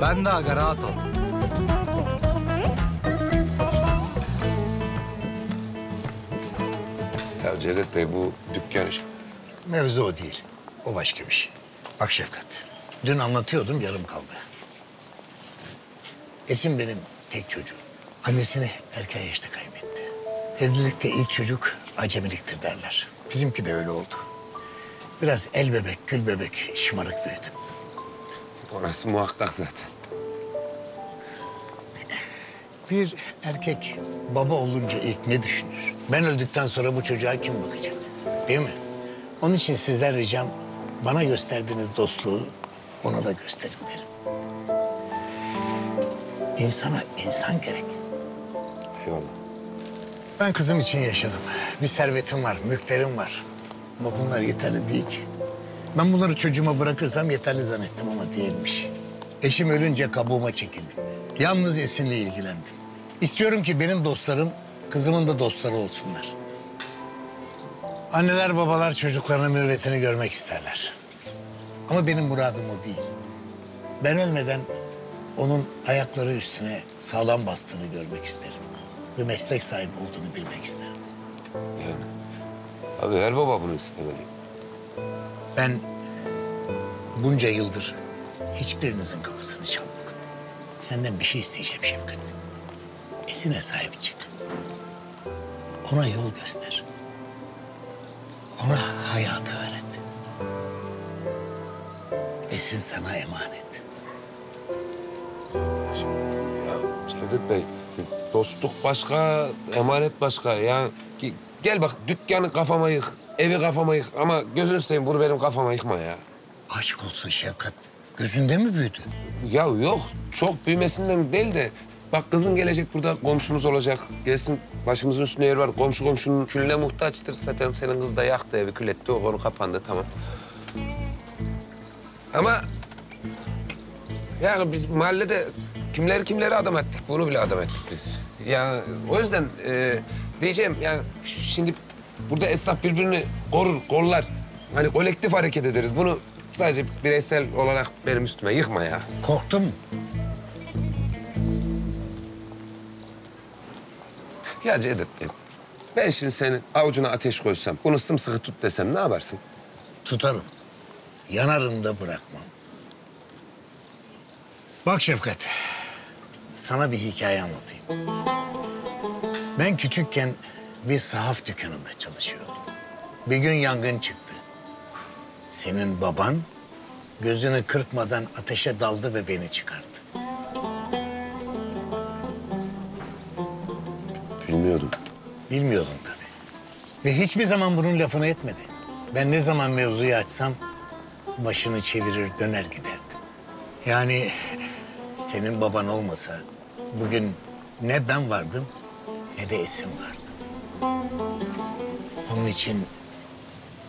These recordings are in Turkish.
Ben de aga rahat ol. Ya Cevdet Bey bu dükkan iş. Mevzu o değil. O başka bir şey. Bak Şefkat, dün anlatıyordum yarım kaldı. Esin benim tek çocuğum. Annesini erken yaşta kaybetti. Evlilikte ilk çocuk acemiliktir derler. Bizimki de öyle oldu. Biraz el bebek, gül bebek, şımarık büyüdü. Orası muhakkak zaten. Bir erkek baba olunca ilk ne düşünür? Ben öldükten sonra bu çocuğa kim bakacak? Değil mi? Onun için sizden ricam bana gösterdiğiniz dostluğu ona da gösterin derim. İnsana insan gerek. Eyvallah. Ben kızım için yaşadım. Bir servetim var, mülklerim var. Ama bunlar yeterli değil ki. Ben bunları çocuğuma bırakırsam yeterli zannettim ama değilmiş. Eşim ölünce kabuğuma çekildim. Yalnız Esin'le ilgilendim. İstiyorum ki benim dostlarım kızımın da dostları olsunlar. Anneler babalar çocuklarının mürvetini görmek isterler. Ama benim muradım o değil. Ben ölmeden onun ayakları üstüne sağlam bastığını görmek isterim. Ve meslek sahibi olduğunu bilmek isterim. Yani. Abi her baba bunu istemeli. Ben bunca yıldır hiçbirinizin kapısını çalmadım. Senden bir şey isteyeceğim Şefkat. Esine sahip çık. Ona yol göster. Ona hayatı öğret. Esin sana emanet. Cevdet Bey, dostluk başka, emanet başka. Ya ge- gel bak dükkanı kafama yık, evi kafama yık. Ama gözünü seveyim bunu benim kafama yıkma ya. Aşk olsun Şefkat. Gözünde mi büyüdü? Ya yok, çok büyümesinden değil de... Bak kızın gelecek burada komşumuz olacak. Gelsin başımızın üstünde yer var. Komşu komşunun külüne muhtaçtır. Zaten senin kız da yaktı evi, kül etti. O konu kapandı tamam. Ama... Ya biz mahallede kimler kimleri adam ettik. Bunu bile adam ettik biz. Ya o yüzden e, diyeceğim ya şimdi burada esnaf birbirini korur, kollar. Hani kolektif hareket ederiz. Bunu sadece bireysel olarak benim üstüme yıkma ya. Korktun mu? Ya Cevdet Bey, ben şimdi senin avucuna ateş koysam, bunu sımsıkı tut desem ne yaparsın? Tutarım. Yanarım da bırakmam. Bak Şefkat, sana bir hikaye anlatayım. Ben küçükken bir sahaf dükkanında çalışıyordum. Bir gün yangın çıktı. Senin baban gözünü kırpmadan ateşe daldı ve beni çıkardı. Bilmiyordum. Bilmiyordum tabii. Ve hiçbir zaman bunun lafını etmedi. Ben ne zaman mevzuyu açsam başını çevirir döner giderdim. Yani senin baban olmasa bugün ne ben vardım ne de Esin vardı. Onun için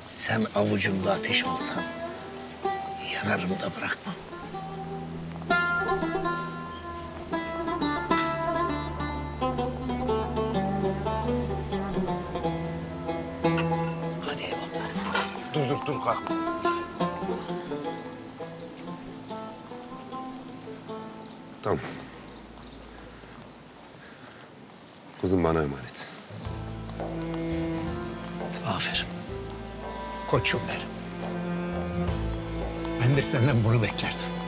sen avucumda ateş olsan yanarım da bırakmam. Hadi eyvallah. Dur dur dur kalkma. Tamam. Kızım bana emanet. Aferin. Koçum benim. Ben de senden bunu beklerdim.